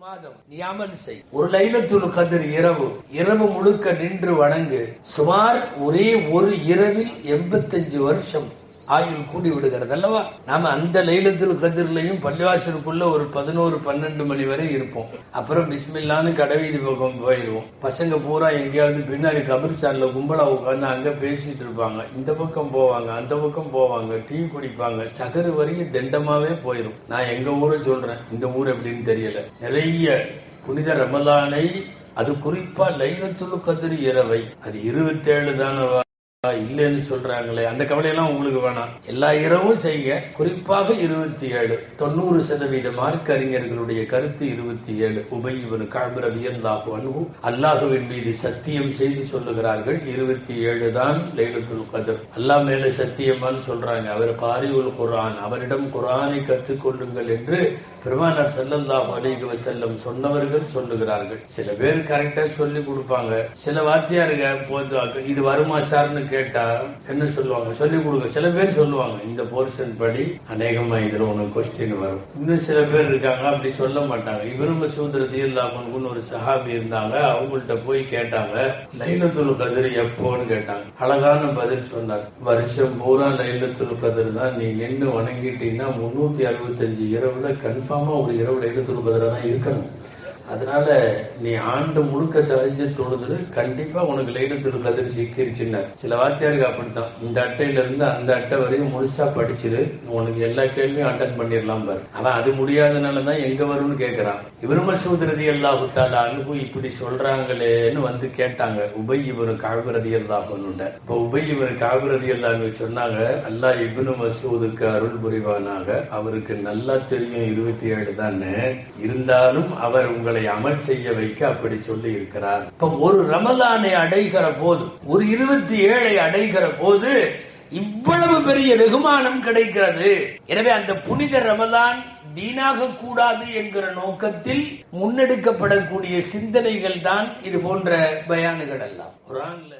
மாதம். நீ செய். ஒரு லைலத்துல் கதிர் இரவு. இரவு முழுக்க நின்று வணங்கு. சுமார் ஒரே ஒரு இரவில் எண்பத்தஞ்சு வருஷம். ஆயுள் கூடி விடுகிறது அல்லவா நாம அந்த லைலத்தில் கதிர்லையும் பள்ளிவாசலுக்குள்ள ஒரு பதினோரு பன்னெண்டு மணி வரை இருப்போம். அப்புறம் பிஸ்மில்லான்னு கடைவீதி பக்கம் போயிடுவோம் பசங்க பூரா எங்கேயாவது பின்னாடி கபிரிஸ்தான்ல கும்பலா உட்காந்து அங்க பேசிட்டு இருப்பாங்க. இந்த பக்கம் போவாங்க அந்த பக்கம் போவாங்க டீ குடிப்பாங்க. சகரு வரையும் திண்டமாவே போயிடும் நான் எங்க ஊரை சொல்றேன். இந்த ஊர் எப்படின்னு தெரியல. நிறைய புனித ரமலானை அது குறிப்பா லைலத்துல் கதிர் இரவை. அது இருபத்தேழு தானவா? இல்லைன்னு சொல்றாங்களே அந்த கவலையெல்லாம் உங்களுக்கு வேணாம். எல்லா இரவும் செய்ய குறிப்பாக இருபத்தி ஏழு. தொண்ணூறு சதவீத மார்க் அறிஞர்களுடைய கருத்து இருபத்தி ஏழு. உபயிவனு காபிரவியல்லாஹு அன்பு அல்லாஹுவின் மீது சத்தியம் செய்து சொல்லுகிறார்கள். இருபத்தி ஏழு தான் லைலத்துல் கதர். அல்லாஹ் மேல சத்தியமான்னு சொல்றாங்க. அவர் காரியுல் குரான் அவரிடம் குரானை கற்றுக்கொள்ளுங்கள் என்று பெருமானார் ஸல்லல்லாஹு அலைஹி செல்லம் சொன்னவர்கள் சொல்லுகிறார்கள். சில பேர் கரெக்டா சொல்லி கொடுப்பாங்க. சில வாத்தியாருங்க போது இது வருமா சார்னு கேட்டா என்ன சொல்லுவாங்க? சொல்லி கொடுங்க. சில பேர் சொல்லுவாங்க இந்த போர்ஷன் படி அநேகமா இதுல உனக்கு கொஸ்டின் வரும். இன்னும் சில பேர் இருக்காங்க அப்படி சொல்ல மாட்டாங்க. இவரும் மசூத் ரதியல்லாஹுன்னு ஒரு சஹாபி இருந்தாங்க. அவங்கள்ட்ட போய் கேட்டாங்க லைலத்துல் கதிர் எப்போன்னு கேட்டாங்க. அழகான பதில் சொன்னார். வருஷம் பூரா லைலத்துல் கதிர் தான். நீ நின்று வணங்கிட்டீங்கன்னா முன்னூத்தி அறுபத்தஞ்சு இரவுல கன்ஃபார்மா ஒரு இரவு லைலத்துல் கதிரா தான் இருக்கணும். அதனால நீ ஆண்டு முழுக்க தழிஞ்சு தொழுது கண்டிப்பா உனக்கு லைலத்துல் கதிர் சிக்கிருச்சுன்னு. சில வாத்தியாருக்கு அப்படித்தான். இந்த அட்டையில இருந்து அந்த அட்டை வரையும் முழுசா படிச்சிரு. உனக்கு எல்லா கேள்வியும் அட்டன் பண்ணிடலாம் பாரு. அவன் அது முடியாதனாலதான் எங்க வரும்னு கேக்குறான். இவரு மசூத் ரதி அல்லாஹுத்தால அனுபு இப்படி சொல்றாங்களேன்னு வந்து கேட்டாங்க. உபை இவரு காவிரதி அல்லாஹுன்னுட்ட இப்ப உபை இவரு காவிரதி அல்லாஹ் சொன்னாங்க அல்லாஹ் இப்னு மசூதுக்கு அருள் புரிவானாக. அவருக்கு நல்லா தெரியும் இருபத்தி ஏழு தான். இருந்தாலும் அவர் உங்களை அமல் செய்ய வைக்க அப்படி சொல்லி இருக்கிறார். இப்ப ஒரு ரமலானை அடைகிற போது ஒரு இருபத்தி ஏழை அடைகிற போது இவ்வளவு பெரிய வெகுமானம் கிடைக்கிறது. எனவே அந்த புனித ரமலான் வீணாக கூடாது என்கிற நோக்கத்தில் முன்னெடுக்கப்படக்கூடிய சிந்தனைகள் தான் இது போன்ற பயானுகள் எல்லாம். குரான்ல